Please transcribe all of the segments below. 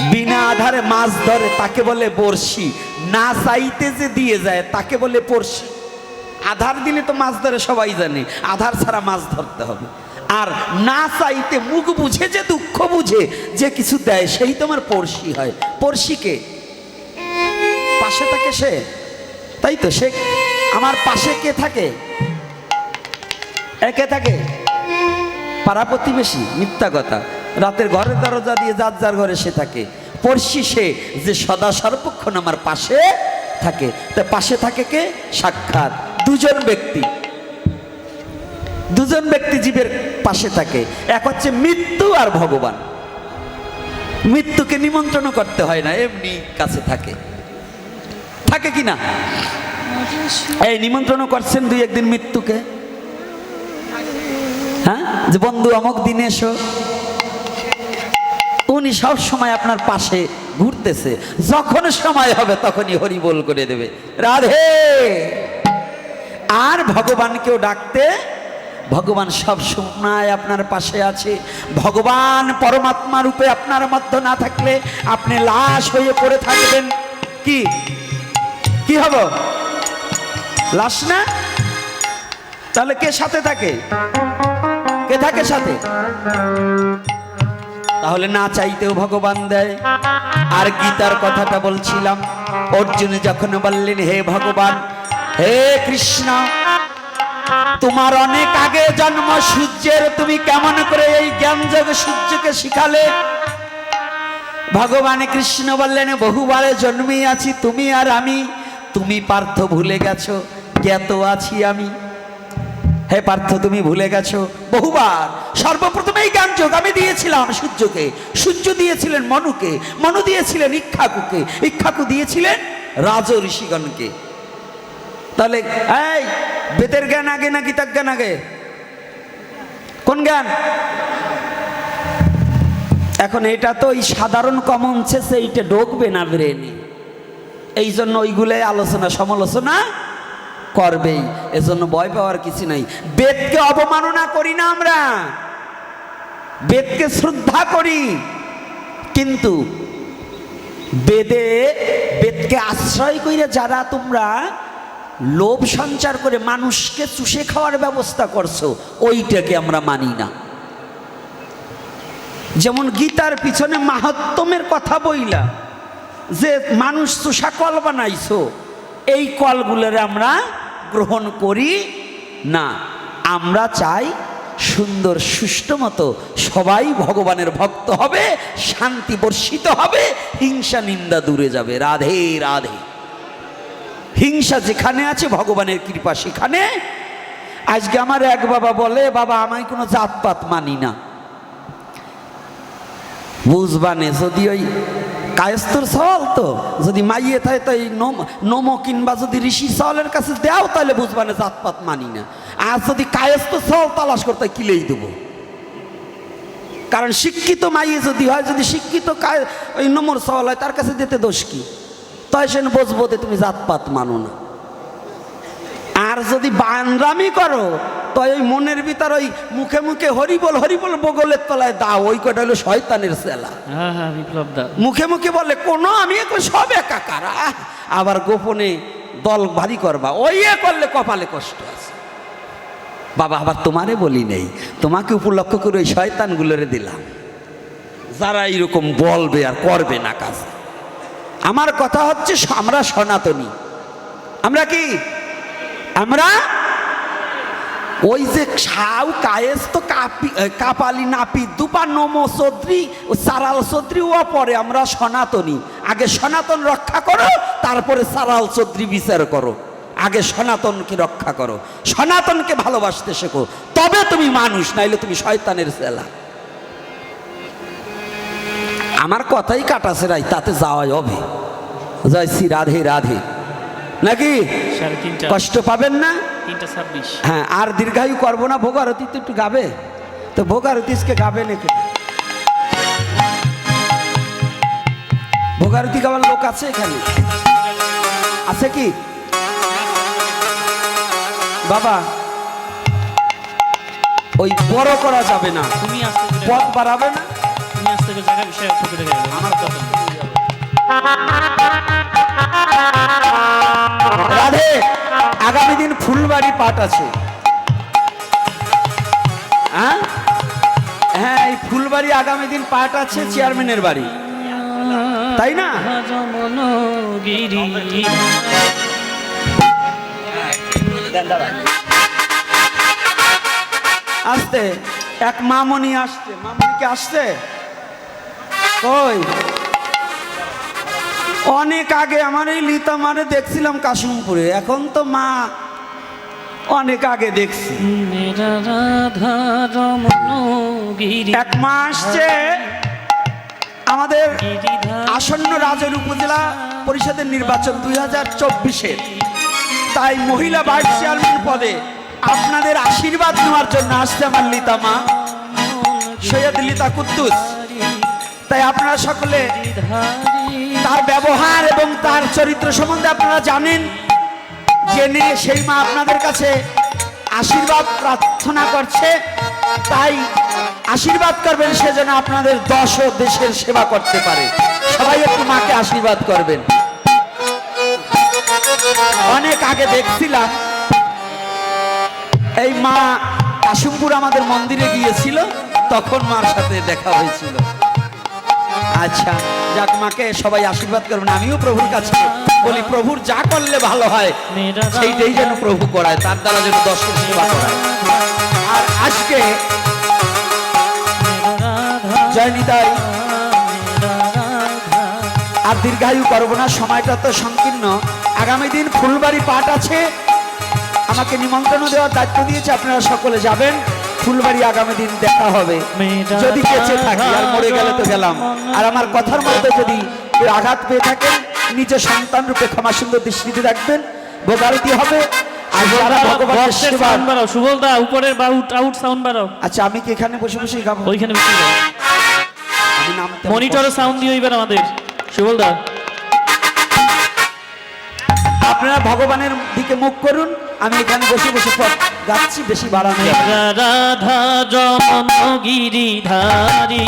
বিনা আধারে মাছ ধরে, তাকে বলে বড়শি। না চাইতে যে দিয়ে যায়, তাকে বলে পড়শি। আধার দিলে তো মাছ ধরে, সবাই জানে। আধার ছাড়া মাছ ধরতে হবে। আর না চাইতে মুখ বুঝে, যে দুঃখ বুঝে, যে কিছু দেয়, সেই তোমার পড়শি হয়। পড়শিকে পাশে থাকে সে? তাই তো সে আমার পাশে কে থাকে? একে থাকে? পাড়া প্রতিবেশী, মিথ্যা কথা। রাতের ঘরের দরজা দিয়ে যার যার ঘরে সে থাকে। পড়শি সে যে সদা সর্বক্ষণ আমার পাশে থাকে। তা পাশে থাকে কে? সাক্ষাৎ। দুজন ব্যক্তি। দুজন ব্যক্তি জীবের পাশে থাকে। এক হচ্ছে মৃত্যু আর ভগবান। মৃত্যুকে নিমন্ত্রণ করতে হয় না, এমনি কাছে থাকে। থাকে কি না? এই নিমন্ত্রণ করছেন দুই একদিন মৃত্যুকে? হ্যাঁ? যে বন্ধু, অমুক দিনে এসো। উনি সব সময় আপনার পাশে ঘুরতেছে। যখন সময় হবে তখনই হরি বল করে দেবে। রাধে! আর ভগবানকেও ডাকতে ভগবান সব সময় আপনার পাশে আছে। ভগবান পরমাত্মা রূপে আপনার মধ্যে না থাকলে আপনি লাশ হয়ে পড়ে থাকবেন। কি? কি হব? লাশ না? তাহলে কে সাথে থাকে? কে থাকে সাথে? তাহলে না চাইতেও ভগবান দেয়। আর গীতার কথাটা বলছিলাম, অর্জুন যখন বললেন, হে ভগবান, হে কৃষ্ণ, তোমার অনেক আগে জন্ম সূর্যের, তুমি কেমন করে এই জ্ঞান যোগ সূর্যকে শিখালে? ভগবান কৃষ্ণ বললেন, বহুবারে জন্মে আছি তুমি আর আমি, তুমি পার্থ ভুলে গেছো, জ্ঞাত আছি আমি। হে পার্থ, তুমি ভুলে গেছো? বহুবার, সর্বপ্রথম এই জ্ঞান যোগ আমি দিয়েছিলাম সূর্যকে। সূর্য দিয়েছিলেন মনুকে, মনু দিয়েছিলেন ইক্ষাকুকে। ইক্ষাকু দিয়েছিলেন রাজ ঋষিগণকে। তাহলে, এই বেতের জ্ঞান আগে না গীতার জ্ঞান আগে? কোন জ্ঞান? এখন এটা তো ওই সাধারণ কমন সেন্সে এইটা ঢোকবে না ব্রেনে। এই জন্য ওইগুলো আলোচনা, সমালোচনা করবেই, এজন্য ভয় পাওয়ার কিছু নাই। বেদকে অবমাননা করি না আমরা, বেদকে শ্রদ্ধা করি। কিন্তু বেদে, বেদকে আশ্রয় করে যারা তোমরা লোভ সঞ্চার করে মানুষকে চুষে খাওয়ার ব্যবস্থা করছ, ওইটাকে আমরা মানি না। যেমন গীতার পিছনে মাহাত্মের কথা বইলা, যে মানুষ চুষা কল বানাইছো, এই কলগুলোর আমরা গ্রহণ করি, না, আমরা চাই সুন্দর, সুষ্ঠু মতো সবাই ভগবানের ভক্ত হবে, শান্তি বর্ষিত হবে, হিংসা নিন্দা দূরে যাবে। রাধে রাধে। হিংসা যেখানে আছে, ভগবানের কৃপা সেখানে। আজকে আমার এক বাবা বলে, বাবা, আমায় কোনো জাতপাত মানি না। বুঝবানে যদি ওই কায়স্তর সওয়াল তো। যদি মাইয়ে থাকে তো এই নম- কিংবা যদি ঋষি সওয়ালের কাছে দেও, তাহলে বুঝবানে জাতপাত মানি না। আর যদি কায়স্ত সওয়াল তালাশ করতে কিলেই দেবো। কারণ শিক্ষিত মাইয়ে যদি হয়, যদি শিক্ষিত ওই নম্বর সওয়াল হয়, তার কাছে দিতে দোষ কি? তাই সে বুঝব যে তুমি জাতপাত মানো না। আর যদি বানরামি করো তো ওই মনের ভিতর ওই মুখে মুখে হরিবল হরিবল বগলের তলায় দাও ওই কটা হলো শয়তানের সেলা হ্যাঁ হ্যাঁ মুখে মুখে বলে কোনো আমি এখন সব একাকার আবার গোপনে দল ভারী করবা। ওই এ করলে কপালে কষ্ট আছে। বাবা আবার তোমারে বলি নেই তোমাকে উপলক্ষ করে ওই শয়তানগুলোরে দিলাম। যারা এইরকম বলবে আর করবে না কাজ। আমার কথা হচ্ছে আমরা সনাতনী। আমরা কি? আমরা ওই যে ছাউ কায়েস তো কাপি কাপালি নাপি দুপা নমো ও সারাল সদ্রি ও পরে আমরা সনাতনী। আগে সনাতন রক্ষা করো তারপরে সারাল সদ্রি বিচার করো। আগে সনাতনকে রক্ষা করো। সনাতনকে ভালোবাসতে শেখো। তবে তুমি মানুষ নাইলে তুমি শয়তানের সেলা আমার কথাই কাটাছে রাই তাতে যাওয়াই হবে। জয় শ্রী রাধে রাধে। নাকি? কষ্ট পাবেন না? তিনটা ছাব্বিশ। হ্যাঁ আর দীর্ঘায়ু করব না ভোগারতি তো একটু গাবে। তো ভোগারতিসকে গাবে নাকি? ভোগারতি গাওয়ার লোক আছে এখানে? আছে কি? বাবা ওই বড় করা যাবে না। তুমি আসতে পথ বাড়াবে না? আমি আস্তে করে জায়গা বিষয়ে আমার কথা রাধে। আগামী দিন ফুলবাড়ি পাঠ আছে। হ্যাঁ? হ্যাঁ এই ফুলবাড়ি আগামী দিন পাঠ আছে, চেয়ারম্যানের বাড়ি। তাই না? আসতে, এক মামনি আসছে। মামনি কি আসছে? কই? অনেক আগে আমার এই লিতা মারে দেখছিলাম কাশিমপুরে এখন তো মা অনেক আগে দেখছি। এক মা আসছে আমাদের আসন্ন রাজের উপজেলা পরিষদের নির্বাচন দুই হাজার চব্বিশের তাই মহিলা ভাইস চেয়ারম্যান পদে আপনাদের আশীর্বাদ নেওয়ার জন্য আসছে আমার লিতা মা সৈয়দ লিতা কুদ্দুস। তাই আপনারা সকলে তার ব্যবহার এবং তার চরিত্র সম্বন্ধে আপনারা জানেন। জেনে সেই মা আপনাদের কাছে আশীর্বাদ প্রার্থনা করছে। তাই আশীর্বাদ করবেন, সে যেন আপনাদের দশ ও দেশের সেবা করতে পারে। সবাই একটু মাকে আশীর্বাদ করবেন। অনেক আগে দেখছিলাম, এই মা কাশিমপুর আমাদের মন্দিরে গিয়েছিল, তখন মার সাথে দেখা হয়েছিল। আচ্ছা যাক মাকে সবাই আশীর্বাদ করবেন আমিও প্রভুর কাছে বলি, প্রভুর যা করলে ভালো হয়, সেইটাই যেন প্রভু করায়, তার দ্বারা যেন দর্শন সেবা করায়। আর আজকে জয়নিতাই আর দীর্ঘায়ু করব না, সময়টা তো সংকীর্ণ। আগামী দিন ফুলবাড়ি পাঠ আছে। আমাকে নিমন্ত্রণ দেওয়ার দায়িত্ব দিয়েছে, আপনারা সকলে যাবেন। ফুলবাড়ি আগামী দিন দেখা হবে। যদি বেঁচে থাকি আর মরে গেলে তো গেলাম। আর আমার কথার মধ্যে যদি আঘাত পেয়ে থাকেন নিজের সন্তান রূপে ক্ষমা সুন্দর দৃষ্টিতে রাখবেন ভোগারতি হবে। উপরের আউট সাউন্ড বাড়াও। আচ্ছা আমি কি এখানে বসে বসে গাবো? ওইখানে বেশি দাও আমি নাম মনিটরে সাউন্ড দিও এবার আমাদের। সুবল দা আপনারা ভগবানের দিকে মুখ করুন। আমি এখানে বসে বসে গাচ্ছি বেশি বাড়ানো রাধা যমন গিরিধারী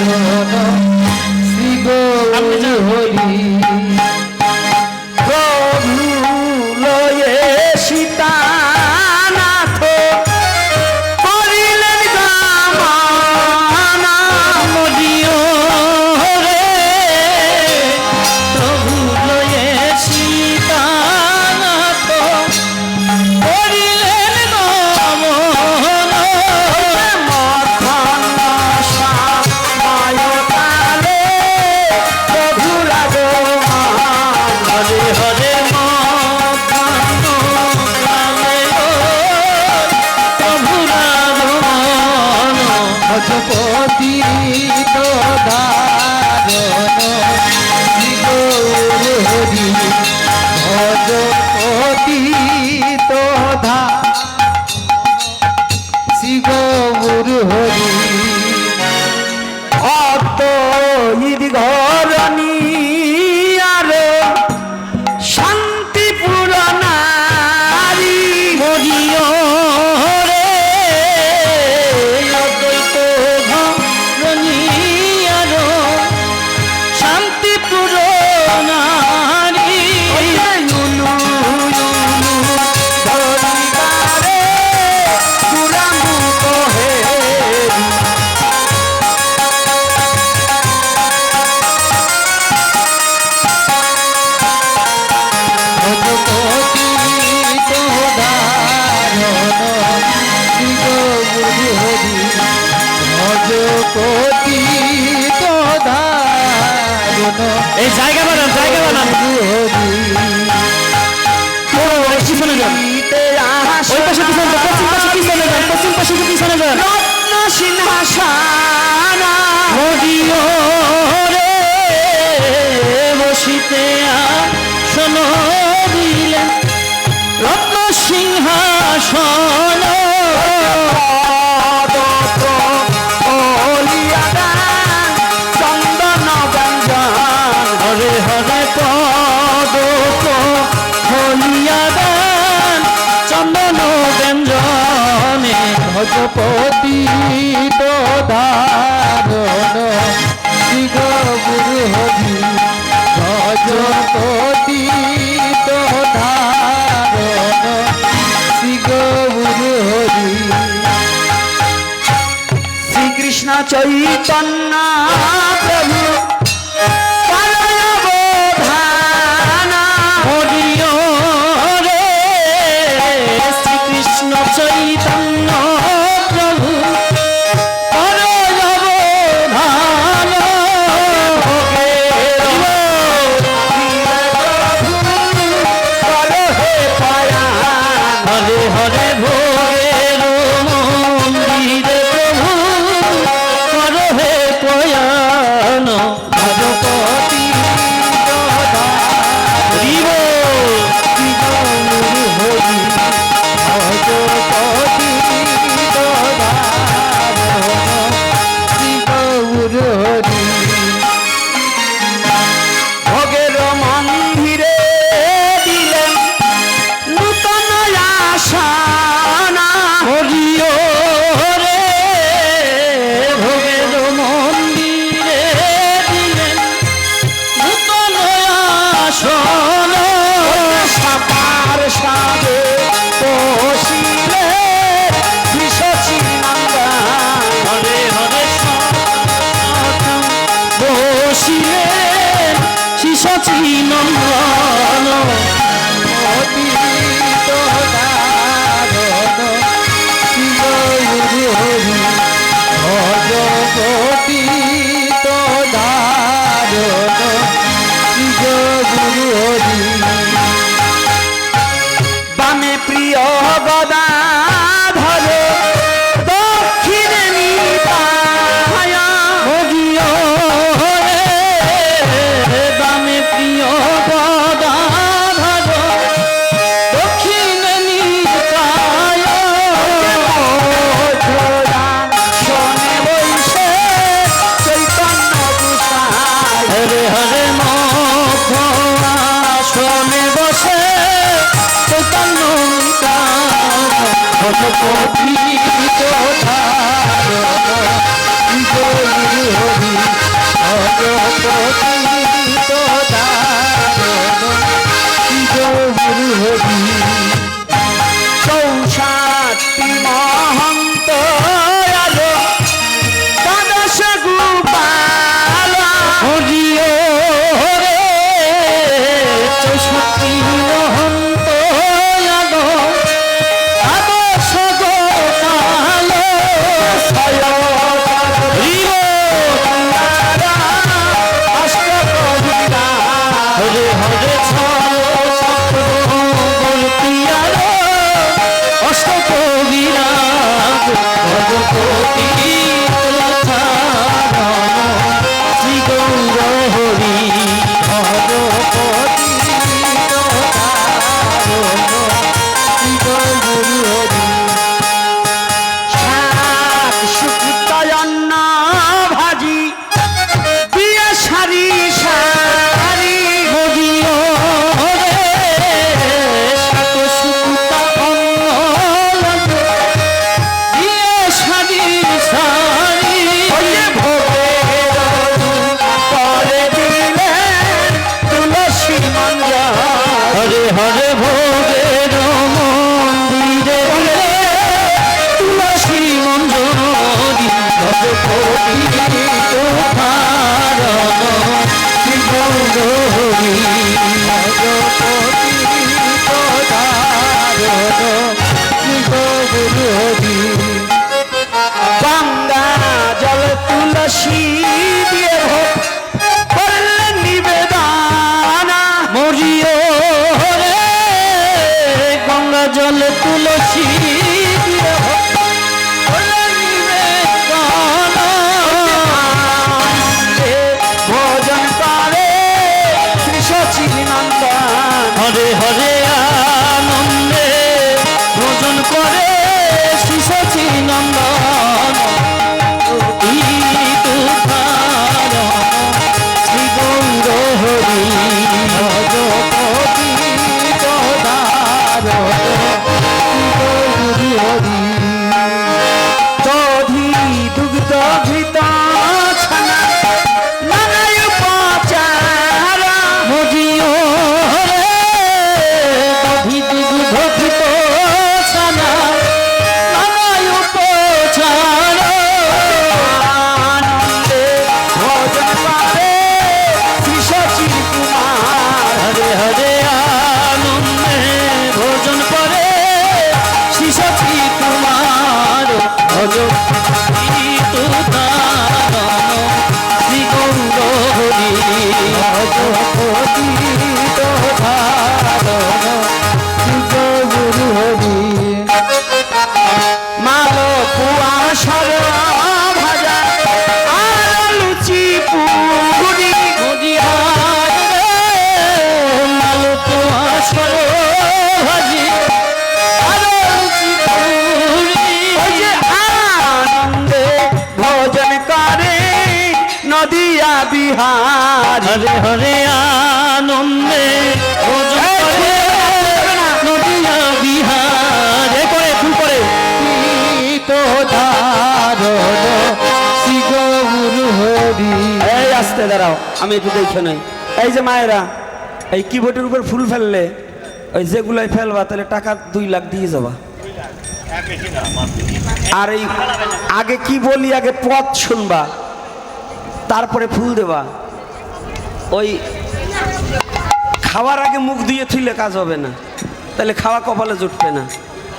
ধারণ শ্রী গৌরী প্রভু শ্রীকৃষ্ণ চৈতন্য প্রভু। শিশচী Gracias. দাঁড়াও আমি একটু দেখে নাই। এই যে মায়েরা, এই কিবোর্ডের উপর ফুল ফেললে, ওই যেগুলোই ফেলবা, তাহলে টাকা দুই লাখ দিয়ে যাবা। আর এই আগে কি বলি, আগে পথ শুনবা, তারপরে ফুল দেবা। ওই খাওয়ার আগে মুখ দিয়ে থুইলে কাজ হবে না, তাহলে খাওয়া কপালে জুটবে না।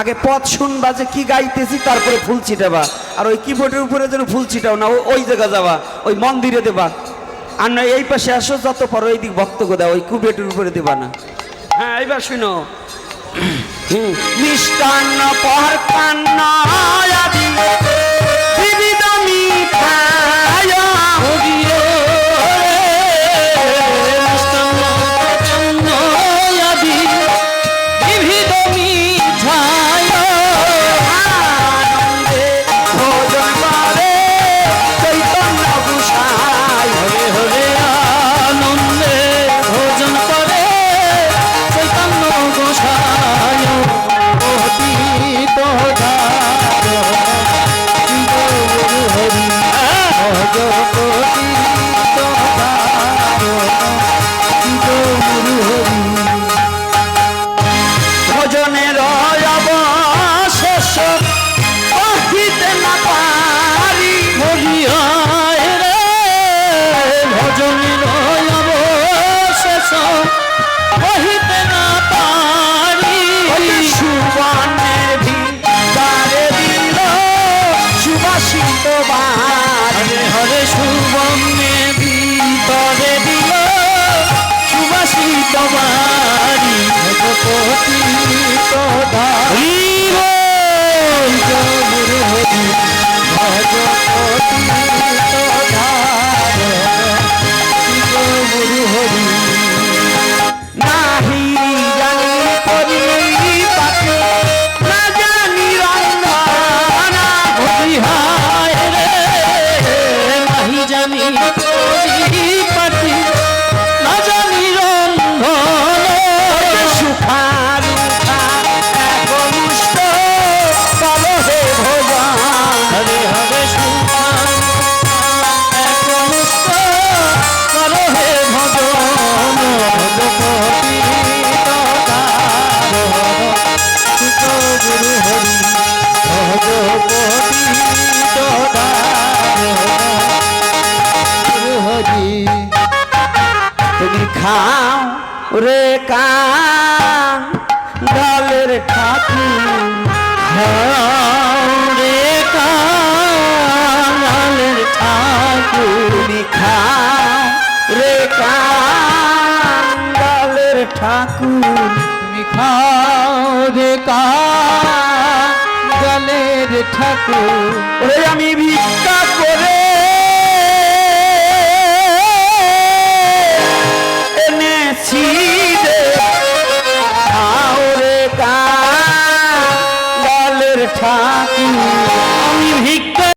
আগে পথ শুনবা যে কি গাইতেছি, তারপরে ফুল ছিটাবা। আর ওই কিবোর্ডের উপরে যেন ফুল ছিটাও না ওই জায়গা যাবা, ওই মন্দিরে দেবা। আর না এই পাশে আসো যত পারো এই দিক বক্তব্য দাও ওই কুবেটের উপরে দেবা না। হ্যাঁ এইবার শুনো। মিষ্টান্ন পর কান্ন কহিতে না পারি। মরিয়ায় রে ভজনের অবশেষ খাও রে কান দলের ঠাকুর রে কালের ঠাকুর খাও রে কান দলের ঠাকুর খাও রে কালের ঠাকুর আমি ভিক্ষা